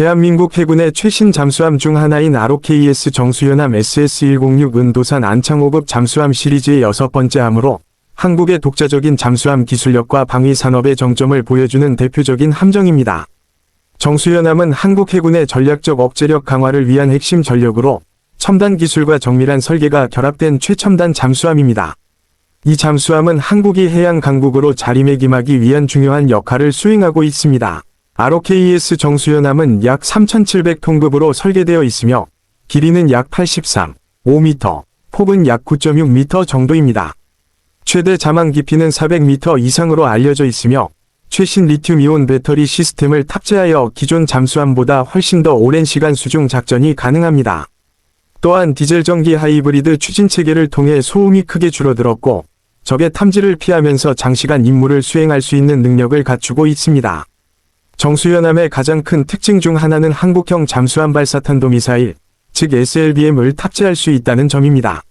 대한민국 해군의 최신 잠수함 중 하나인 ROKES 정수연함 SS-106 은 도산 안창호급 잠수함 시리즈의 여섯 번째 함으로 한국의 독자적인 잠수함 기술력과 방위 산업의 정점을 보여주는 대표적인 함정입니다. 정수연함은 한국 해군의 전략적 억제력 강화를 위한 핵심 전력으로 첨단 기술과 정밀한 설계가 결합된 최첨단 잠수함입니다. 이 잠수함은 한국이 해양 강국으로 자리매김하기 위한 중요한 역할을 수행하고 있습니다. ROKES 정수연함은 약 3,700 톤급으로 설계되어 있으며 길이는 약 83, 5m, 폭은 약 9.6m 정도입니다. 최대 자망 깊이는 400m 이상으로 알려져 있으며 최신 리튬이온 배터리 시스템을 탑재하여 기존 잠수함보다 훨씬 더 오랜 시간 수중 작전이 가능합니다. 또한 디젤 전기 하이브리드 추진 체계를 통해 소음이 크게 줄어들었고 적의 탐지를 피하면서 장시간 임무를 수행할 수 있는 능력을 갖추고 있습니다. 정수연함의 가장 큰 특징 중 하나는 한국형 잠수함 발사탄도 미사일, 즉 SLBM을 탑재할 수 있다는 점입니다.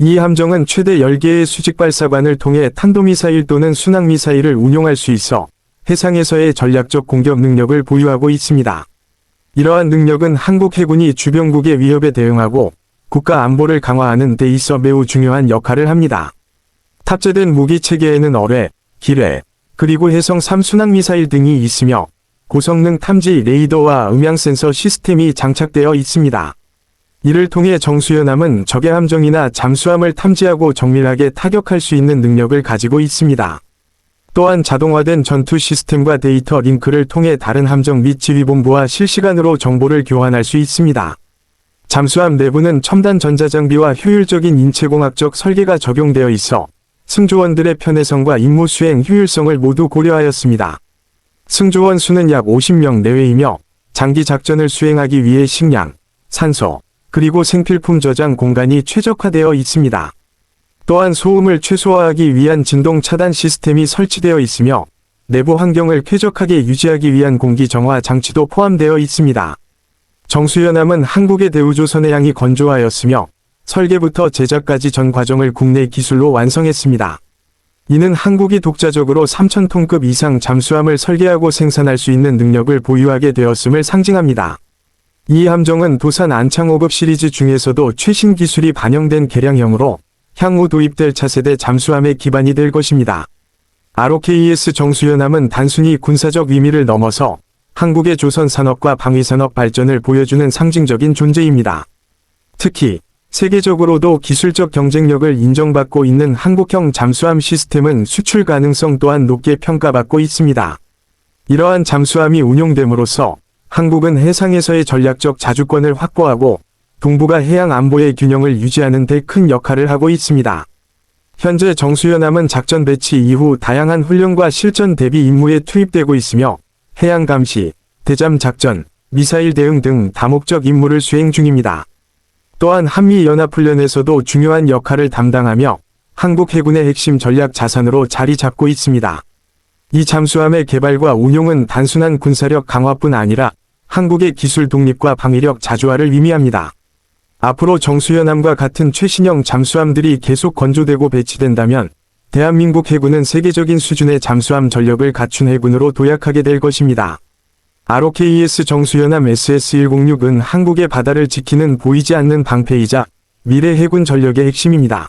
이 함정은 최대 10개의 수직 발사관을 통해 탄도미사일 또는 순항미사일을 운용할 수 있어 해상에서의 전략적 공격 능력을 보유하고 있습니다. 이러한 능력은 한국 해군이 주변국의 위협에 대응하고 국가 안보를 강화하는 데 있어 매우 중요한 역할을 합니다. 탑재된 무기 체계에는 어뢰, 기뢰, 그리고 해성 3순항 미사일 등이 있으며 고성능 탐지 레이더와 음향 센서 시스템이 장착되어 있습니다. 이를 통해 정수연함은 적의 함정이나 잠수함을 탐지하고 정밀하게 타격할 수 있는 능력을 가지고 있습니다. 또한 자동화된 전투 시스템과 데이터 링크를 통해 다른 함정 및 지휘본부와 실시간으로 정보를 교환할 수 있습니다. 잠수함 내부는 첨단 전자장비와 효율적인 인체공학적 설계가 적용되어 있어 승조원들의 편해성과 임무 수행 효율성을 모두 고려하였습니다. 승조원 수는 약 50명 내외이며 장기 작전을 수행하기 위해 식량, 산소, 그리고 생필품 저장 공간이 최적화되어 있습니다. 또한 소음을 최소화하기 위한 진동 차단 시스템이 설치되어 있으며 내부 환경을 쾌적하게 유지하기 위한 공기 정화 장치도 포함되어 있습니다. 정수연함은 한국의 대우조선의 양이 건조하였으며 설계부터 제작까지 전 과정을 국내 기술로 완성했습니다. 이는 한국이 독자적으로 3,000톤급 이상 잠수함을 설계하고 생산할 수 있는 능력을 보유하게 되었음을 상징합니다. 이 함정은 도산 안창호급 시리즈 중에서도 최신 기술이 반영된 개량형으로 향후 도입될 차세대 잠수함의 기반이 될 것입니다. ROKES 정수연함은 단순히 군사적 의미를 넘어서 한국의 조선 산업과 방위 산업 발전을 보여주는 상징적인 존재입니다. 특히 세계적으로도 기술적 경쟁력을 인정받고 있는 한국형 잠수함 시스템은 수출 가능성 또한 높게 평가받고 있습니다. 이러한 잠수함이 운용됨으로써 한국은 해상에서의 전략적 자주권을 확보하고 동북아 해양 안보의 균형을 유지하는 데 큰 역할을 하고 있습니다. 현재 정수연함은 작전 배치 이후 다양한 훈련과 실전 대비 임무에 투입되고 있으며 해양 감시, 대잠 작전, 미사일 대응 등 다목적 임무를 수행 중입니다. 또한 한미연합훈련에서도 중요한 역할을 담당하며 한국 해군의 핵심 전략 자산으로 자리 잡고 있습니다. 이 잠수함의 개발과 운용은 단순한 군사력 강화뿐 아니라 한국의 기술 독립과 방위력 자주화를 의미합니다. 앞으로 정수연함과 같은 최신형 잠수함들이 계속 건조되고 배치된다면 대한민국 해군은 세계적인 수준의 잠수함 전력을 갖춘 해군으로 도약하게 될 것입니다. ROKES 정수연함 SS-106은 한국의 바다를 지키는 보이지 않는 방패이자 미래 해군 전력의 핵심입니다.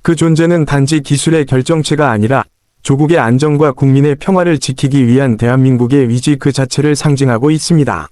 그 존재는 단지 기술의 결정체가 아니라 조국의 안정과 국민의 평화를 지키기 위한 대한민국의 의지 그 자체를 상징하고 있습니다.